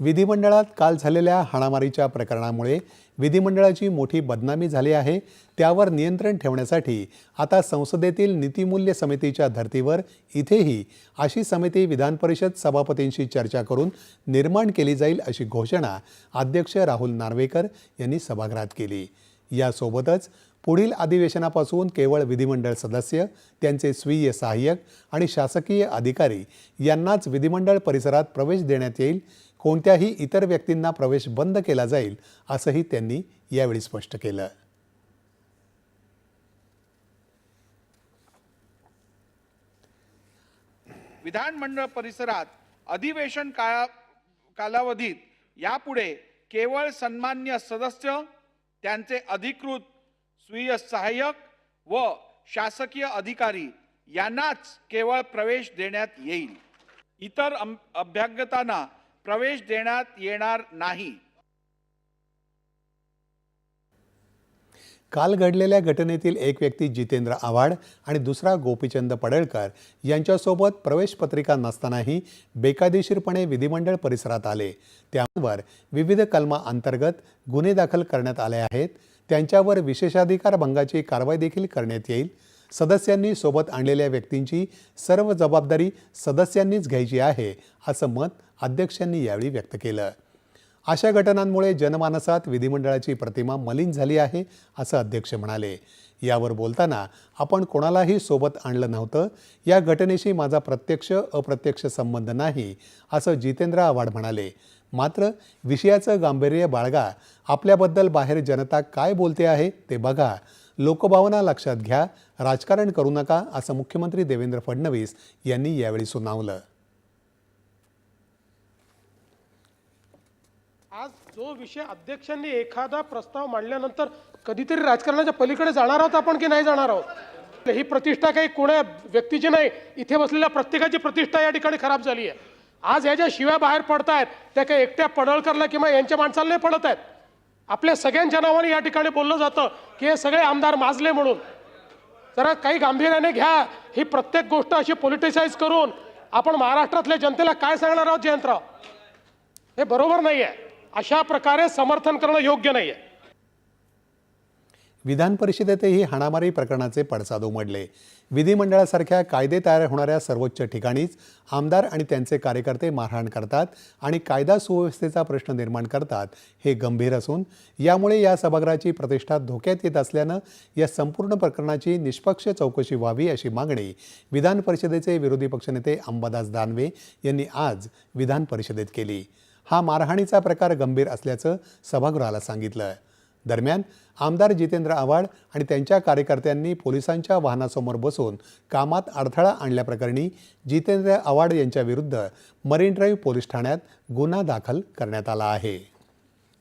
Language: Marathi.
विधिमंडळात काल झालेल्या हाणामारीच्या प्रकरणामुळे विधिमंडळाची मोठी बदनामी झाली आहे. त्यावर नियंत्रण ठेवण्यासाठी आता संसदेतील नीतिमूल्य समितीच्या धर्तीवर इथेही अशी समिती विधान परिषद सभापतींशी चर्चा करून निर्माण केली जाईल अशी घोषणा अध्यक्ष राहुल नार्वेकर यांनी सभागृहात केली. यासोबतच पुढील अधिवेशनापासून केवळ विधिमंडळ सदस्य त्यांचे स्वीय सहाय्यक आणि शासकीय अधिकारी यांनाच विधिमंडळ परिसरात प्रवेश देण्यात येईल. कोणत्याही इतर व्यक्तींना प्रवेश बंद केला जाईल असंही त्यांनी यावेळी स्पष्ट केलं. विधानमंडळ परिसरात अधिवेशन काळा कालावधीत यापुढे केवळ सन्मान्य सदस्य त्यांचे अधिकृत स्वीय सहाय्यक व शासकीय अधिकारी यांनाच केवळ प्रवेश देण्यात येईल. इतर अम- अभ्यागतांना प्रवेश देण्यात येणार नाही. काल घडलेल्या घटनेतील एक व्यक्ती जितेंद्र आव्हाड आणि दुसरा गोपीचंद पडळकर यांच्यासोबत प्रवेश पत्रिका नसतानाही बेकायदेशीरपणे विधिमंडळ परिसरात आले. त्यावर विविध कलमा अंतर्गत गुन्हे दाखल करण्यात आले आहेत. त्यांच्यावर विशेषाधिकार भंगाची कारवाई देखील करण्यात येईल. सदस्यांनी सोबत आणलेल्या व्यक्तींची सर्व जबाबदारी सदस्यांनीच घ्यायची आहे असं मत अध्यक्षांनी यावेळी व्यक्त केलं. अशा घटनांमुळे जनमानसात विधिमंडळाची प्रतिमा मलिन झाली आहे असं अध्यक्ष म्हणाले. यावर बोलताना आपण कोणालाही सोबत आणलं नव्हतं या घटनेशी माझा प्रत्यक्ष अप्रत्यक्ष संबंध नाही असं जितेंद्र आव्हाड म्हणाले. मात्र विषयाचं गांभीर्य बाळगा आपल्याबद्दल बाहेर जनता काय बोलते आहे ते बघा लोकभावना लक्षात घ्या राजकारण करू नका असं मुख्यमंत्री देवेंद्र फडणवीस यांनी यावेळी सुनावलं. आज जो विषय अध्यक्षांनी एखादा प्रस्ताव मांडल्यानंतर कधीतरी राजकारणाच्या पलीकडे जाणार आहोत आपण की नाही जाणार आहोत? ही प्रतिष्ठा काही कोण्या व्यक्तीची नाही. इथे बसलेल्या प्रत्येकाची प्रतिष्ठा या ठिकाणी खराब झाली आहे. आज ह्या ज्या शिव्या बाहेर पडत आहेत त्या काही एकट्या पडळकरला किंवा यांच्या माणसाला नाही पडत आहेत. आपल्या सगळ्यांच्या नावाने या ठिकाणी बोललं जातं की हे सगळे आमदार माजले म्हणून. जरा काही गांभीर्याने घ्या ही प्रत्येक गोष्ट अशी पॉलिटिसाइज करून आपण महाराष्ट्रातल्या जनतेला काय सांगणार आहोत जयंतराव? हे बरोबर नाही आहे अशा प्रकारे समर्थन करणं योग्य नाही आहे विधान परिषदेतही हाणामारी प्रकरणाचे पडसाद उमडले विधिमंडळासारख्या कायदे तयार होणाऱ्या सर्वोच्च ठिकाणीच आमदार आणि त्यांचे कार्यकर्ते मारहाण करतात आणि कायदा सुव्यवस्थेचा प्रश्न निर्माण करतात हे गंभीर असून यामुळे या सभागृहाची प्रतिष्ठा धोक्यात येत असल्यानं या संपूर्ण प्रकरणाची निष्पक्ष चौकशी व्हावी अशी मागणी विधान परिषदेचे विरोधी पक्षनेते अंबादास दानवे यांनी आज विधान परिषदेत केली. हा मारहाणीचा प्रकार गंभीर असल्याचं सभागृहाला सांगितलं. दरम्यान आमदार जितेंद्र आव्हाड आणि त्यांच्या कार्यकर्त्यांनी पोलिसांच्या वाहनासमोर बसून कामात अडथळा आणल्याप्रकरणी जितेंद्र आव्हाड यांच्याविरुद्ध मरीन ड्राईव्ह पोलीस ठाण्यात गुन्हा दाखल करण्यात आला आहे.